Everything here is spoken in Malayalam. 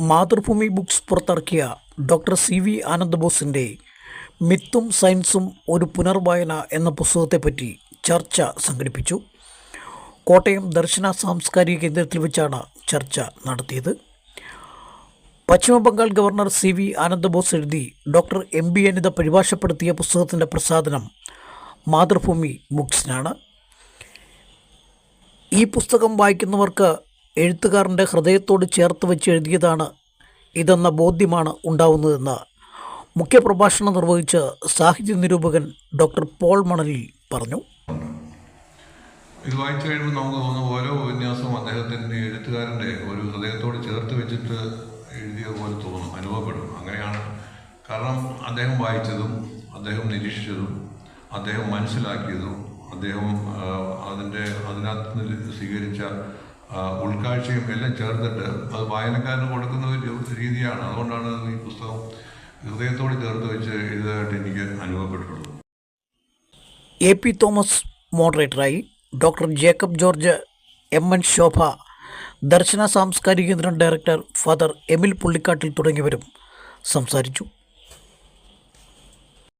മാതൃഭൂമി ബുക്സ് പുറത്തിറക്കിയ ഡോക്ടർ സി വി ആനന്ദബോസിന്റെ മിത്തും സയൻസും ഒരു പുനർവായന എന്ന പുസ്തകത്തെപ്പറ്റി ചർച്ച സംഘടിപ്പിച്ചു. കോട്ടയം ദർശന സാംസ്കാരിക കേന്ദ്രത്തിൽ വെച്ചാണ് ചർച്ച നടത്തിയത്. Paschim Bangal governor C V Anandabose എഴുതി ഡോക്ടർ എം ബി അനിത പരിഭാഷപ്പെടുത്തിയ പുസ്തകത്തിന്റെ പ്രസാദനം മാതൃഭൂമി ബുക്സിനാണ്. ഈ പുസ്തകം വായിക്കുന്നവർക്ക് എഴുത്തുകാരന്റെ ഹൃദയത്തോട് ചേർത്ത് വെച്ച് എഴുതിയതാണ് ഇതെന്ന ബോധ്യമാണ് ഉണ്ടാവുന്നതെന്ന്. മുഖ്യപ്രഭാഷണം നിർവഹിച്ച് സാഹിത്യ നിരൂപകൻ ഡോക്ടർ പോൾ മണലി പറഞ്ഞു. ഇത് വായിച്ചു കഴിയുമ്പോൾ നമുക്ക് തോന്നുന്ന ഓരോ ഉപന്യാസവും അദ്ദേഹത്തിന്റെ എഴുത്തുകാരന്റെ ഒരു ഹൃദയത്തോട് ചേർത്ത് വെച്ചിട്ട് എഴുതിയ പോലെ തോന്നും അനുഭവപ്പെടും. അങ്ങനെയാണ്. കാരണം അദ്ദേഹം വായിച്ചതും അദ്ദേഹം നിരീക്ഷിച്ചതും അദ്ദേഹം മനസ്സിലാക്കിയതും അദ്ദേഹം അതിന്റെ അതിനകത്ത് സ്വീകരിച്ച ഉൾക്കാഴ്ചയും എല്ലാം ചേർത്തിട്ട് അത് വായനക്കാരന് കൊടുക്കുന്ന ഒരു രീതിയാണ്. അതുകൊണ്ടാണ് ഈ പുസ്തകം ഹൃദയത്തോട് ചേർത്ത് വെച്ച് എഴുതായിട്ട് എനിക്ക് അനുഭവപ്പെട്ടിട്ടുള്ളത്. A P Thomas മോഡറേറ്ററായി doctor Jacob George M N Shobha Darshana സാംസ്കാരിക കേന്ദ്രം ഡയറക്ടർ ഫാദർ എമിൽ പുള്ളിക്കാട്ടിൽ തുടങ്ങിയവരും സംസാരിച്ചു.